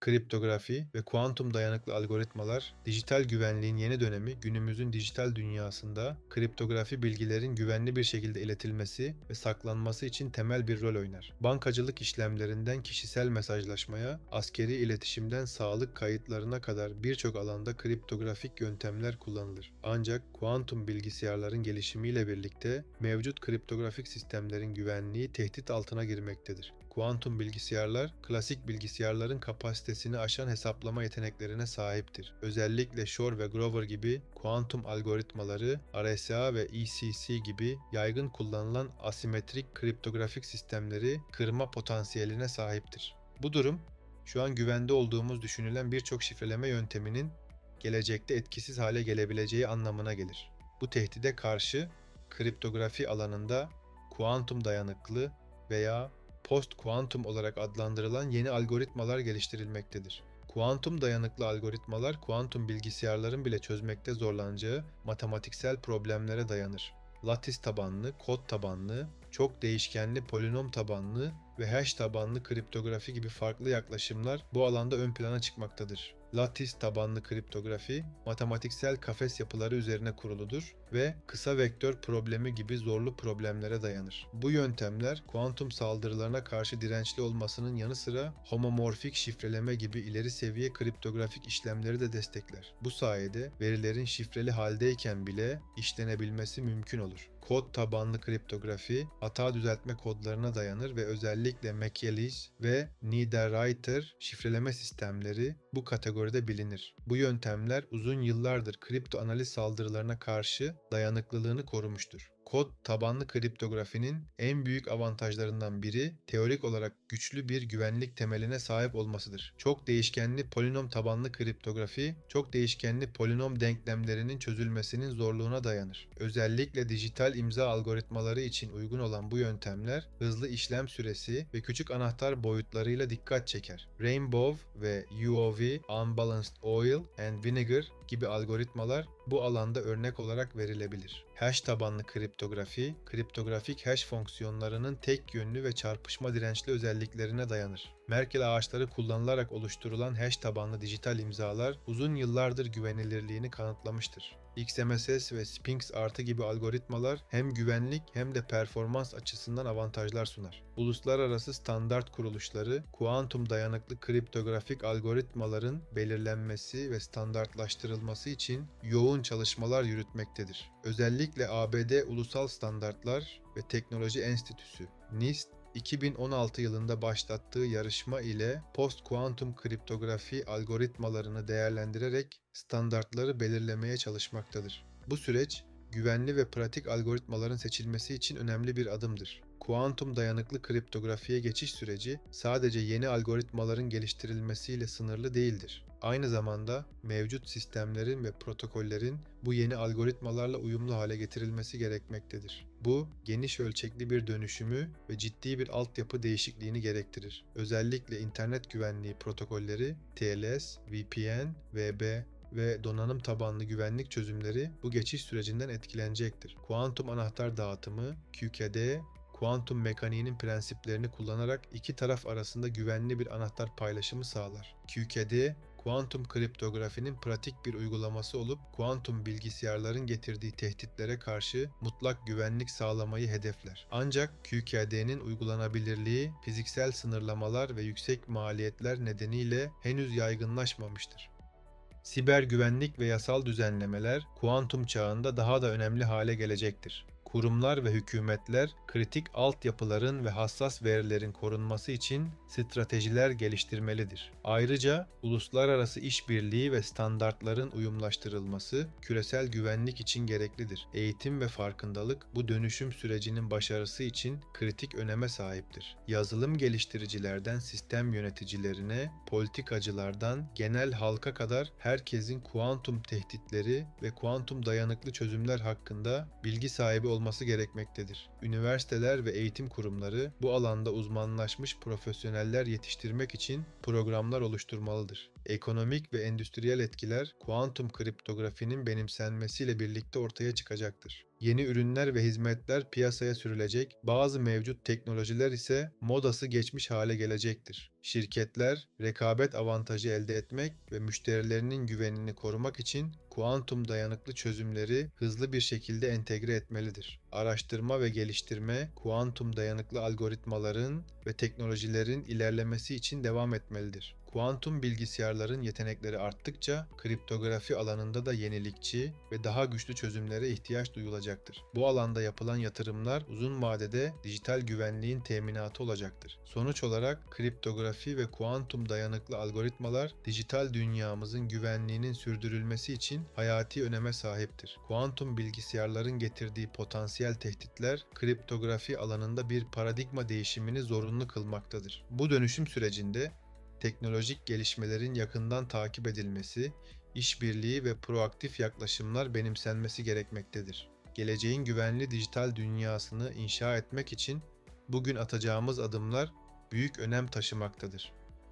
kriptografi ve kuantum dayanıklı algoritmalar, dijital güvenliğin yeni dönemi günümüzün dijital dünyasında kriptografi bilgilerin güvenli bir şekilde iletilmesi ve saklanması için temel bir rol oynar. Bankacılık işlemlerinden kişisel mesajlaşmaya, askeri iletişimden sağlık kayıtlarına kadar birçok alanda kriptografik yöntemler kullanılır. Ancak kuantum bilgisayarların gelişimiyle birlikte mevcut kriptografik sistemlerin güvenliği tehdit altına girmektedir. Kuantum bilgisayarlar, klasik bilgisayarların kapasitesini aşan hesaplama yeteneklerine sahiptir. Özellikle Shor ve Grover gibi kuantum algoritmaları, RSA ve ECC gibi yaygın kullanılan asimetrik kriptografik sistemleri kırma potansiyeline sahiptir. Bu durum, şu an güvende olduğumuz düşünülen birçok şifreleme yönteminin gelecekte etkisiz hale gelebileceği anlamına gelir. Bu tehdide karşı kriptografi alanında kuantum dayanıklı veya post kuantum olarak adlandırılan yeni algoritmalar geliştirilmektedir. Kuantum dayanıklı algoritmalar kuantum bilgisayarların bile çözmekte zorlanacağı matematiksel problemlere dayanır. Lattice tabanlı, kod tabanlı, çok değişkenli polinom tabanlı ve hash tabanlı kriptografi gibi farklı yaklaşımlar bu alanda ön plana çıkmaktadır. Lattice tabanlı kriptografi, matematiksel kafes yapıları üzerine kuruludur ve kısa vektör problemi gibi zorlu problemlere dayanır. Bu yöntemler kuantum saldırılarına karşı dirençli olmasının yanı sıra homomorfik şifreleme gibi ileri seviye kriptografik işlemleri de destekler. Bu sayede verilerin şifreli haldeyken bile işlenebilmesi mümkün olur. Kod tabanlı kriptografi hata düzeltme kodlarına dayanır ve özellikle McElish ve Niederreiter şifreleme sistemleri bu kategoride bilinir. Bu yöntemler uzun yıllardır kripto analiz saldırılarına karşı dayanıklılığını korumuştur. Kod tabanlı kriptografinin en büyük avantajlarından biri teorik olarak güçlü bir güvenlik temeline sahip olmasıdır. Çok değişkenli polinom tabanlı kriptografi, çok değişkenli polinom denklemlerinin çözülmesinin zorluğuna dayanır. Özellikle dijital imza algoritmaları için uygun olan bu yöntemler hızlı işlem süresi ve küçük anahtar boyutlarıyla dikkat çeker. Rainbow ve UOV, Unbalanced Oil and Vinegar gibi algoritmalar bu alanda örnek olarak verilebilir. Hash tabanlı kriptografi, kriptografik hash fonksiyonlarının tek yönlü ve çarpışma dirençli özelliklerine dayanır. Merkel ağaçları kullanılarak oluşturulan hash tabanlı dijital imzalar uzun yıllardır güvenilirliğini kanıtlamıştır. XMSS ve Sphinx artı gibi algoritmalar hem güvenlik hem de performans açısından avantajlar sunar. Uluslararası standart kuruluşları, kuantum dayanıklı kriptografik algoritmaların belirlenmesi ve standartlaştırılması için yoğun çalışmalar yürütmektedir. Özellikle ABD Ulusal Standartlar ve Teknoloji Enstitüsü NIST 2016 yılında başlattığı yarışma ile post kuantum kriptografi algoritmalarını değerlendirerek standartları belirlemeye çalışmaktadır. Bu süreç güvenli ve pratik algoritmaların seçilmesi için önemli bir adımdır. Kuantum dayanıklı kriptografiye geçiş süreci sadece yeni algoritmaların geliştirilmesiyle sınırlı değildir. Aynı zamanda mevcut sistemlerin ve protokollerin bu yeni algoritmalarla uyumlu hale getirilmesi gerekmektedir. Bu geniş ölçekli bir dönüşümü ve ciddi bir altyapı değişikliğini gerektirir. Özellikle internet güvenliği protokolleri TLS, VPN, VB ve donanım tabanlı güvenlik çözümleri bu geçiş sürecinden etkilenecektir. Kuantum anahtar dağıtımı, QKD kuantum mekaniğinin prensiplerini kullanarak iki taraf arasında güvenli bir anahtar paylaşımı sağlar. QKD, kuantum kriptografinin pratik bir uygulaması olup kuantum bilgisayarların getirdiği tehditlere karşı mutlak güvenlik sağlamayı hedefler. Ancak QKD'nin uygulanabilirliği fiziksel sınırlamalar ve yüksek maliyetler nedeniyle henüz yaygınlaşmamıştır. Siber güvenlik ve yasal düzenlemeler kuantum çağında daha da önemli hale gelecektir kurumlar ve hükümetler kritik altyapıların ve hassas verilerin korunması için stratejiler geliştirmelidir. Ayrıca uluslararası işbirliği ve standartların uyumlaştırılması küresel güvenlik için gereklidir. Eğitim ve farkındalık bu dönüşüm sürecinin başarısı için kritik öneme sahiptir. Yazılım geliştiricilerden sistem yöneticilerine, politikacılardan genel halka kadar herkesin kuantum tehditleri ve kuantum dayanıklı çözümler hakkında bilgi sahibi olması olması gerekmektedir. Üniversiteler ve eğitim kurumları bu alanda uzmanlaşmış profesyoneller yetiştirmek için programlar oluşturmalıdır. Ekonomik ve endüstriyel etkiler kuantum kriptografinin benimsenmesiyle birlikte ortaya çıkacaktır. Yeni ürünler ve hizmetler piyasaya sürülecek, bazı mevcut teknolojiler ise modası geçmiş hale gelecektir. Şirketler rekabet avantajı elde etmek ve müşterilerinin güvenini korumak için kuantum dayanıklı çözümleri hızlı bir şekilde entegre etmelidir. Araştırma ve geliştirme kuantum dayanıklı algoritmaların ve teknolojilerin ilerlemesi için devam etmelidir. Kuantum bilgisayarların yetenekleri arttıkça kriptografi alanında da yenilikçi ve daha güçlü çözümlere ihtiyaç duyulacaktır. Bu alanda yapılan yatırımlar uzun vadede dijital güvenliğin teminatı olacaktır. Sonuç olarak kriptografi ve kuantum dayanıklı algoritmalar dijital dünyamızın güvenliğinin sürdürülmesi için hayati öneme sahiptir. Kuantum bilgisayarların getirdiği potansiyel tehditler kriptografi alanında bir paradigma değişimini zorunlu kılmaktadır. Bu dönüşüm sürecinde teknolojik gelişmelerin yakından takip edilmesi, işbirliği ve proaktif yaklaşımlar benimsenmesi gerekmektedir. Geleceğin güvenli dijital dünyasını inşa etmek için bugün atacağımız adımlar büyük önem taşımaktadır.